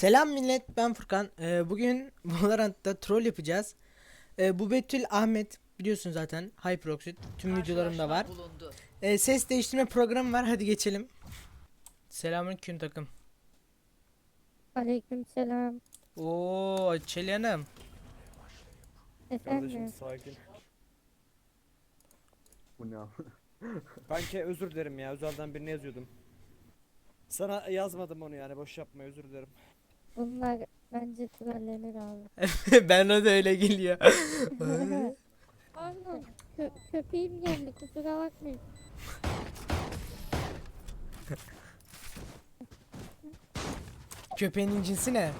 Selam millet ben Furkan. Ee, bugün Valorant'ta troll yapacağız. Ee, bu Betül Ahmet biliyorsun zaten Hyperoxid tüm videolarımda var. Ee, ses değiştirme programı var hadi geçelim. Selamünaleyküm takım. Aleykümselam. Oo Çeli Hanım. Efendim. Sakin. Bu ne abi? Ben ki özür dilerim ya. Özelden birine yazıyordum. Sana yazmadım onu yani. Boş yapma özür dilerim. Bunlar bence trollenir abi. ben o da öyle geliyor. Pardon. Kö köpeğim geldi kusura bakmayın. Köpeğinin cinsi ne?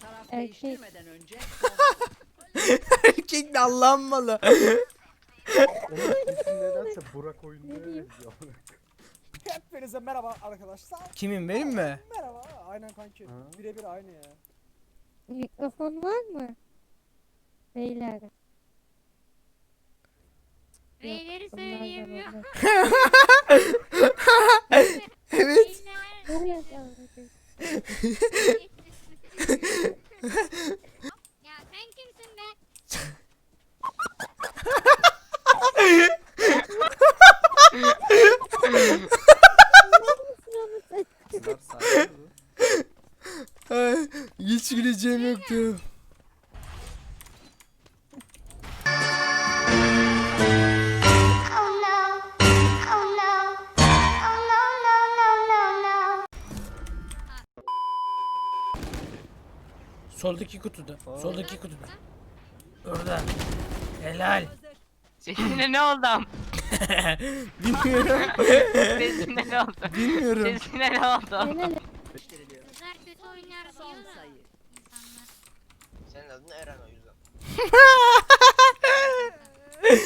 Taraf Erkek. değiştirmeden önce Erkek de Allah'ın malı. Onun isim nedense Burak oyununa benziyor. Hepinize merhaba arkadaşlar. Kimin benim mi? Merhaba. Aynen kanki. Ha? Birebir aynı ya. Mikrofon var mı? Beyler. Beyleri bunlar da söyleyemiyor. böyle. Evet. Nereye çağırdın? ya sen kimsin be? Bunlar sakin mi? Ay, Hiç güleceğim yoktu. Oh no. Oh no. Oh no no no no no. Soldaki kutuda. Soldaki kutuda. Orada. Helal. Sesine ne oldu? Bilmiyorum. Sesine ne oldu? Bilmiyorum. Sesine ne oldu? Kötü oynar Son sayı. Senin adın Eren o yüzden. Ben.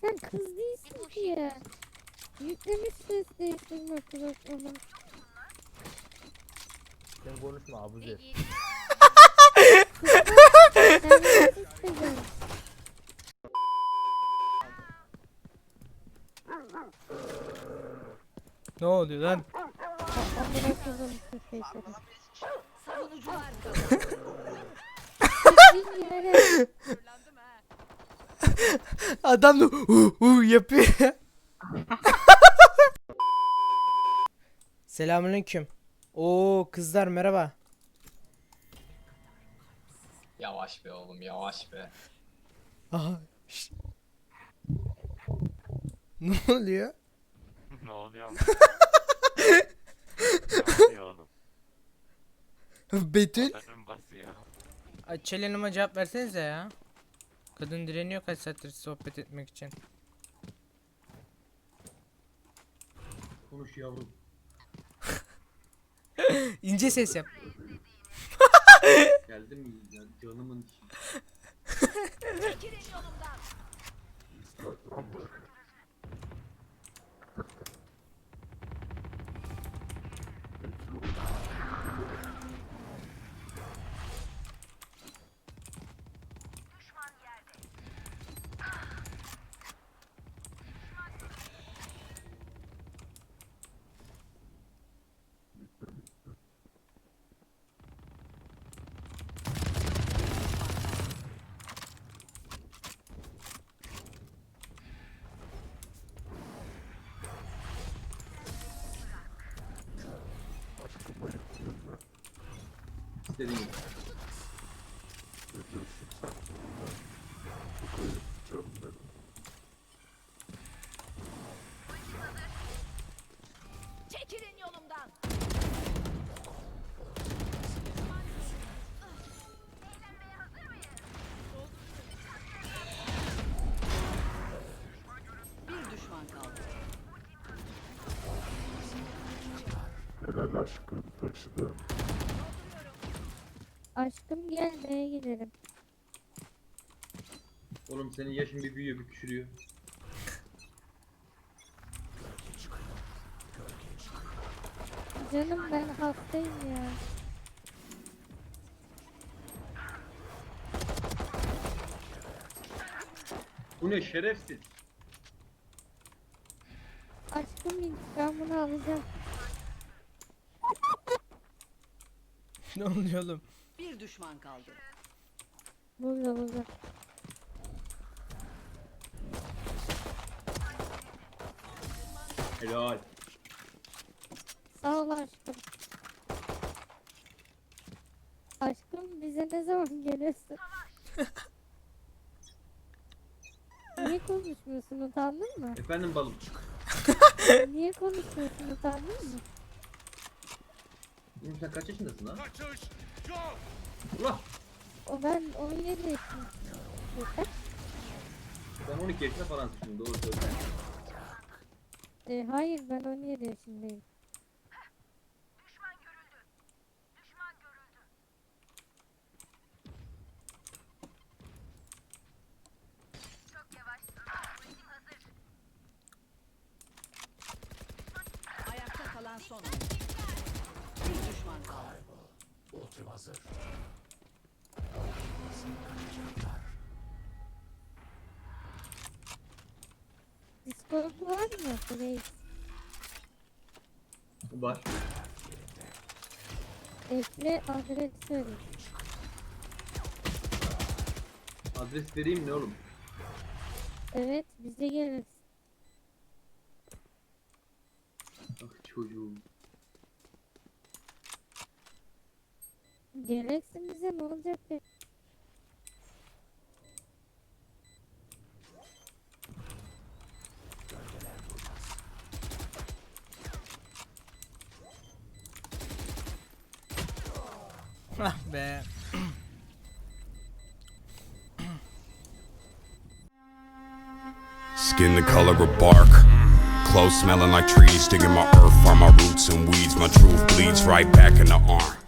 sen kız değilsin ki ya. Yüklemiş ses değiştirme programı. Sen konuşma. Peki. Sen nasıl istedin? Ne oluyor lan? Amına koyduğum köpekleri. Savunucular kazandı. Adam da hu hu yapıyor. Selamünaleyküm. Oo kızlar merhaba. Yavaş be oğlum yavaş be. Aha. şşt. Ne oluyor? Ne oluyor? ne oluyor oğlum? Betül. Önüm basıyor. Ay, Çelen Hanım'a cevap versenize ya. Kadın direniyor kaç saattir sohbet etmek için. Konuş yavrum. İnce ses yap. Geldim ya canımın içi. Çekilin yolumdan. İstediğin gibi. Çekilin yolumdan. Bir düşman kaldı. Aşkım gel B'ye gidelim. Oğlum senin yaşın bir büyüyor bir küçülüyor. Canım ben hastayım ya. Bu ne şerefsiz. Aşkım intikamını alacağım. ne oluyor oğlum? Bir düşman kaldı. Burada burada. Helal. Sağ ol aşkım. Aşkım bize ne zaman gelirsin? Niye konuşmuyorsun utandın mı? Efendim balım. Niye konuşmuyorsun utandın mı? Oğlum sen kaç yaşındasın lan? Allah. O ben 17 yaşındayım. Sen 12 yaşında falansın şimdi doğru söylüyorsun. E, hayır ben 17 yaşındayım. Ayakta kalan son oyuncu. Düşman kaldı. Discord var mı? Reis. Var. Ekle adres söyle. Adres vereyim ne oğlum? Evet bize gelirsin. Ah çocuğum. Geleceksin bize ne olacak ki? Ah be. Skin the color of bark. Clothes smelling like trees, digging my earth, find my roots and weeds. My truth bleeds right back in the arm.